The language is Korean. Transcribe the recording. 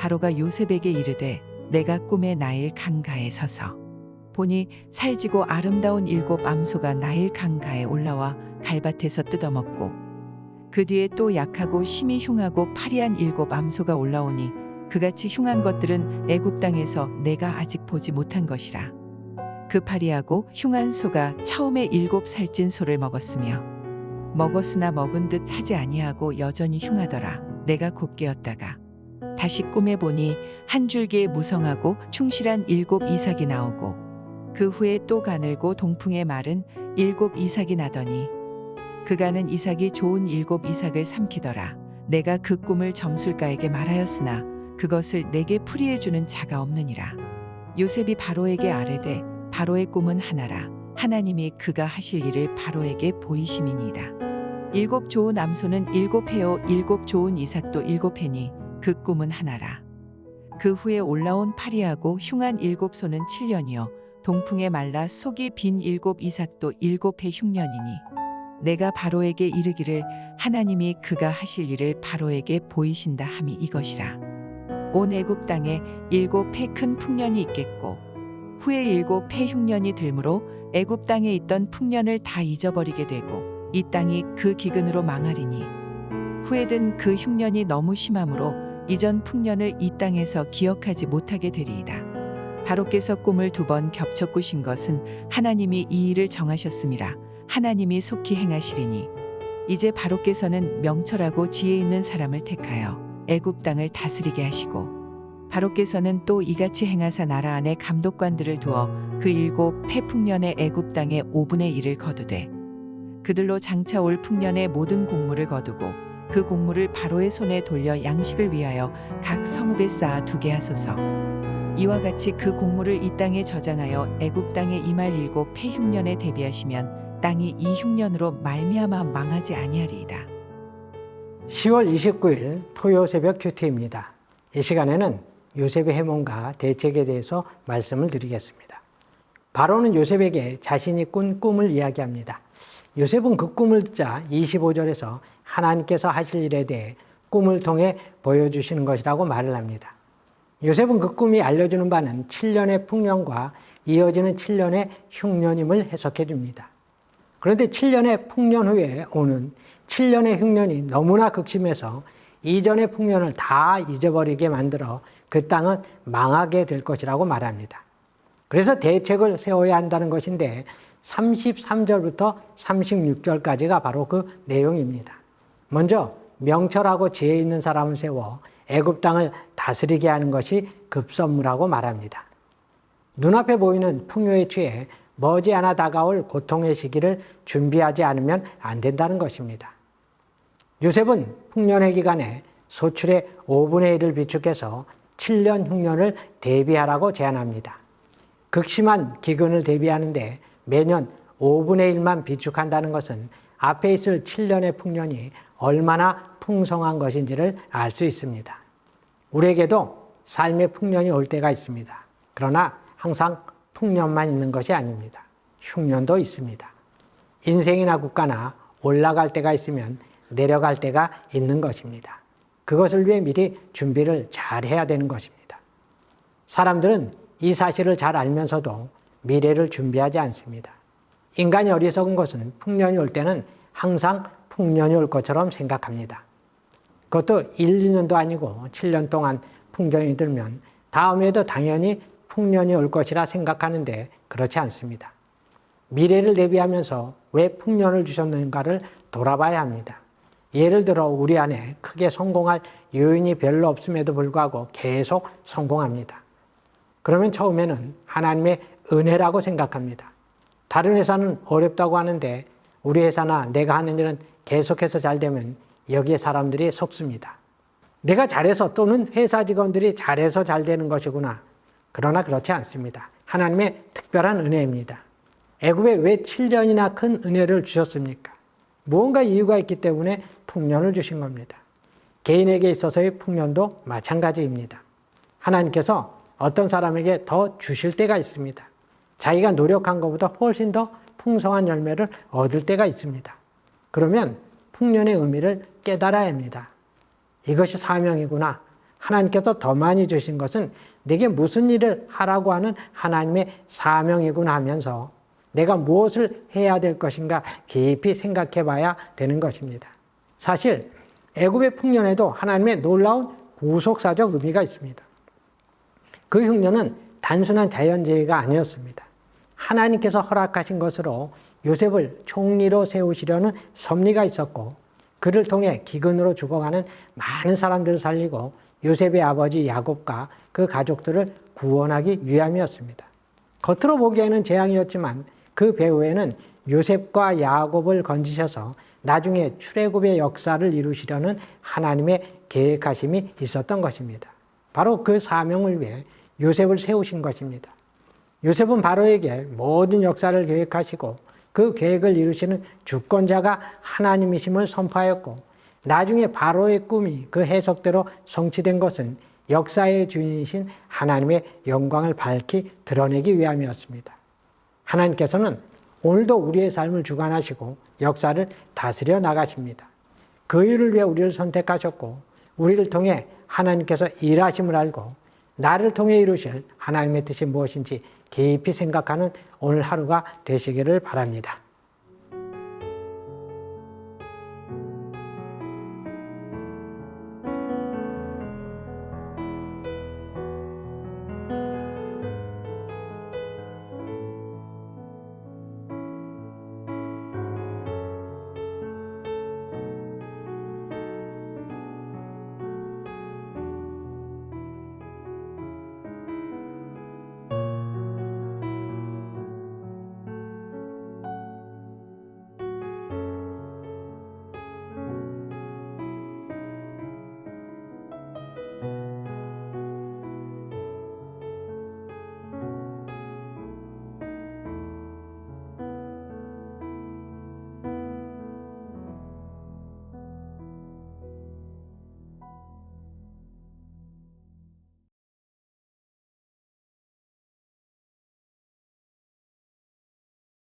바로가 요셉에게 이르되 내가 꿈에 나일 강가에 서서. 보니 살지고 아름다운 일곱 암소가 나일 강가에 올라와 갈밭에서 뜯어먹고 그 뒤에 또 약하고 심히 흉하고 파리한 일곱 암소가 올라오니 그같이 흉한 것들은 애굽 땅에서 내가 아직 보지 못한 것이라. 그 파리하고 흉한 소가 처음에 일곱 살찐 소를 먹었으며 먹었으나 먹은 듯 하지 아니하고 여전히 흉하더라. 내가 곧 깨었다가 다시 꿈에 보니 한 줄기에 무성하고 충실한 일곱 이삭이 나오고 그 후에 또 가늘고 동풍의 말은 일곱 이삭이 나더니 그가는 이삭이 좋은 일곱 이삭을 삼키더라. 내가 그 꿈을 점술가에게 말하였으나 그것을 내게 풀이해 주는 자가 없느니라. 요셉이 바로에게 아뢰되 바로의 꿈은 하나라. 하나님이 그가 하실 일을 바로에게 보이심이니이다. 일곱 좋은 암소는 일곱 해요. 일곱 좋은 이삭도 일곱 해니 그 꿈은 하나라. 그 후에 올라온 파리하고 흉한 일곱 소는 칠년이요. 동풍에 말라 속이 빈 일곱 이삭도 일곱 해 흉년이니. 내가 바로에게 이르기를 하나님이 그가 하실 일을 바로에게 보이신다 함이 이것이라. 온 애굽 땅에 일곱 해 큰 풍년이 있겠고 후에 일곱 해 흉년이 들므로 애굽 땅에 있던 풍년을 다 잊어버리게 되고 이 땅이 그 기근으로 망하리니. 후에든 그 흉년이 너무 심함으로 이전 풍년을 이 땅에서 기억하지 못하게 되리이다. 바로께서 꿈을 두 번 겹쳐 꾸신 것은 하나님이 이 일을 정하셨음이라 하나님이 속히 행하시리니 이제 바로께서는 명철하고 지혜 있는 사람을 택하여 애굽 땅을 다스리게 하시고 바로께서는 또 이같이 행하사 나라 안에 감독관들을 두어 그 일곱 폐풍년의 애굽 땅의 5분의 1을 거두되 그들로 장차 올 풍년의 모든 곡물을 거두고 그 곡물을 바로의 손에 돌려 양식을 위하여 각 성읍에 쌓아 두게 하소서. 이와 같이 그 곡물을 이 땅에 저장하여 애굽 땅에 이말 일곱 폐흉년에 대비하시면 땅이 이 흉년으로 말미암아 망하지 아니하리이다. 10월 29일 토요 새벽 큐티입니다. 이 시간에는 요셉의 해몽과 대책에 대해서 말씀을 드리겠습니다. 바로는 요셉에게 자신이 꾼 꿈을 이야기합니다. 요셉은 그 꿈을 듣자 25절에서 하나님께서 하실 일에 대해 꿈을 통해 보여주시는 것이라고 말을 합니다. 요셉은 그 꿈이 알려주는 바는 7년의 풍년과 이어지는 7년의 흉년임을 해석해 줍니다. 그런데 7년의 풍년 후에 오는 7년의 흉년이 너무나 극심해서 이전의 풍년을 다 잊어버리게 만들어 그 땅은 망하게 될 것이라고 말합니다. 그래서 대책을 세워야 한다는 것인데 33절부터 36절까지가 바로 그 내용입니다. 먼저 명철하고 지혜 있는 사람을 세워 애굽 땅을 다스리게 하는 것이 급선무라고 말합니다. 눈앞에 보이는 풍요에 취해 머지않아 다가올 고통의 시기를 준비하지 않으면 안 된다는 것입니다. 요셉은 풍년의 기간에 소출의 5분의 1을 비축해서 7년 흉년을 대비하라고 제안합니다. 극심한 기근을 대비하는데 매년 5분의 1만 비축한다는 것은 앞에 있을 7년의 풍년이 얼마나 풍성한 것인지를 알 수 있습니다. 우리에게도 삶의 풍년이 올 때가 있습니다. 그러나 항상 풍년만 있는 것이 아닙니다. 흉년도 있습니다. 인생이나 국가나 올라갈 때가 있으면 내려갈 때가 있는 것입니다. 그것을 위해 미리 준비를 잘 해야 되는 것입니다. 사람들은 이 사실을 잘 알면서도 미래를 준비하지 않습니다. 인간이 어리석은 것은 풍년이 올 때는 항상 풍년이 올 것처럼 생각합니다. 그것도 1, 2년도 아니고 7년 동안 풍년이 들면 다음에도 당연히 풍년이 올 것이라 생각하는데 그렇지 않습니다. 미래를 대비하면서 왜 풍년을 주셨는가를 돌아봐야 합니다. 예를 들어 우리 안에 크게 성공할 요인이 별로 없음에도 불구하고 계속 성공합니다. 그러면 처음에는 하나님의 은혜라고 생각합니다. 다른 회사는 어렵다고 하는데 우리 회사나 내가 하는 일은 계속해서 잘 되면 여기에 사람들이 속습니다. 내가 잘해서 또는 회사 직원들이 잘해서 잘 되는 것이구나. 그러나 그렇지 않습니다. 하나님의 특별한 은혜입니다. 애굽에 왜 7년이나 큰 은혜를 주셨습니까? 무언가 이유가 있기 때문에 풍년을 주신 겁니다. 개인에게 있어서의 풍년도 마찬가지입니다. 하나님께서 어떤 사람에게 더 주실 때가 있습니다. 자기가 노력한 것보다 훨씬 더 풍성한 열매를 얻을 때가 있습니다. 그러면 풍년의 의미를 깨달아야 합니다. 이것이 사명이구나. 하나님께서 더 많이 주신 것은 내게 무슨 일을 하라고 하는 하나님의 사명이구나 하면서 내가 무엇을 해야 될 것인가 깊이 생각해 봐야 되는 것입니다. 사실 애굽의 풍년에도 하나님의 놀라운 구속사적 의미가 있습니다. 그 흉년은 단순한 자연재해가 아니었습니다. 하나님께서 허락하신 것으로 요셉을 총리로 세우시려는 섭리가 있었고 그를 통해 기근으로 죽어가는 많은 사람들을 살리고 요셉의 아버지 야곱과 그 가족들을 구원하기 위함이었습니다. 겉으로 보기에는 재앙이었지만 그 배후에는 요셉과 야곱을 건지셔서 나중에 출애굽의 역사를 이루시려는 하나님의 계획하심이 있었던 것입니다. 바로 그 사명을 위해 요셉을 세우신 것입니다. 요셉은 바로에게 모든 역사를 계획하시고 그 계획을 이루시는 주권자가 하나님이심을 선포하였고 나중에 바로의 꿈이 그 해석대로 성취된 것은 역사의 주인이신 하나님의 영광을 밝히 드러내기 위함이었습니다. 하나님께서는 오늘도 우리의 삶을 주관하시고 역사를 다스려 나가십니다. 그 일을 위해 우리를 선택하셨고 우리를 통해 하나님께서 일하심을 알고 나를 통해 이루실 하나님의 뜻이 무엇인지 깊이 생각하는 오늘 하루가 되시기를 바랍니다.